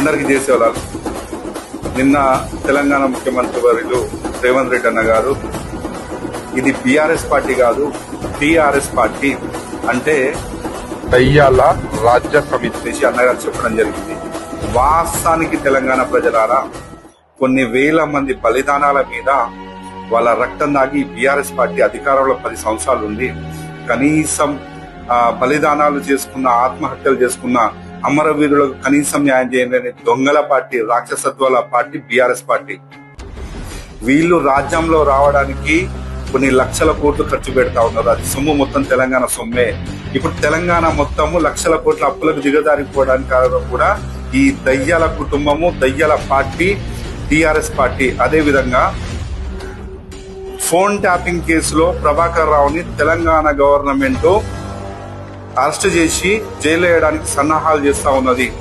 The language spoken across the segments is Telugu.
అందరికీ చేసేవాళ్ళు. నిన్న తెలంగాణ ముఖ్యమంత్రి వర్యులు రేవంత్ రెడ్డి అన్న గారు ఇది బీఆర్ఎస్ పార్టీ కాదు టీఆర్ఎస్ పార్టీ అంటే దయ్యాల రాజ్య సమితి నుంచి అన్నగారు చెప్పడం జరిగింది. వాస్తవానికి తెలంగాణ ప్రజలారా కొన్ని వేల మంది బలిదానాల మీద వాళ్ళ రక్తం దాగి బీఆర్ఎస్ పార్టీ అధికారంలో పది సంవత్సరాలు ఉంది. కనీసం బలిదానాలు చేసుకున్న ఆత్మహత్యలు చేసుకున్న అమరవీరులకు కనీసం న్యాయం చేయలేని దొంగల పార్టీ రాక్షసత్వాల పార్టీ బీఆర్ఎస్ పార్టీ. వీళ్ళు రాజ్యంలో రావడానికి కొన్ని లక్షల కోట్లు ఖర్చు పెడతా ఉన్నారు. అది సొమ్ము మొత్తం తెలంగాణ సొమ్మే. ఇప్పుడు తెలంగాణ మొత్తము లక్షల కోట్ల అప్పులకు దిగజారిపోవడానికి కారణం కూడా ఈ దయ్యాల కుటుంబము దయ్యాల పార్టీ టిఆర్ఎస్ పార్టీ. అదే విధంగా ఫోన్ ట్యాపింగ్ కేసులో ప్రభాకర్ రావుని తెలంగాణ గవర్నమెంట్ అరెస్ట్ చేసి జైలు వేయడానికి సన్నాహాలు చేస్తా ఉన్నది.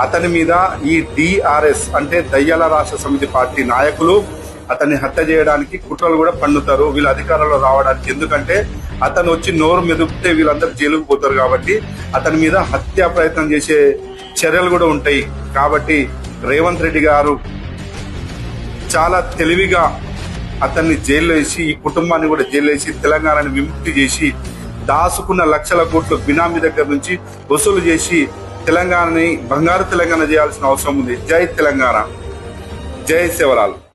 అతని మీద ఈ డిఆర్ఎస్ అంటే దయ్యాల రాష్ట్ర సమితి పార్టీ నాయకులు అతన్ని హత్య చేయడానికి కుట్రలు కూడా పండుతారు వీళ్ళ అధికారంలో రావడానికి ఎందుకంటే అతను వచ్చి నోరు మెదిపితే వీళ్ళందరూ జైలుకు పోతారు కాబట్టి అతని మీద హత్య ప్రయత్నం చేసే చర్యలు కూడా ఉంటాయి. కాబట్టి రేవంత్ రెడ్డి గారు చాలా తెలివిగా అతన్ని జైల్లో వేసి ఈ కుటుంబాన్ని కూడా జైల్లో వేసి తెలంగాణని విముక్తి చేసి దాసుకున్న లక్షల కోట్లు బినామీ దగ్గర నుంచి వసూలు చేసి తెలంగాణని బంగారు తెలంగాణ చేయాల్సిన అవసరం ఉంది. జై తెలంగాణ. జై శివరాలు.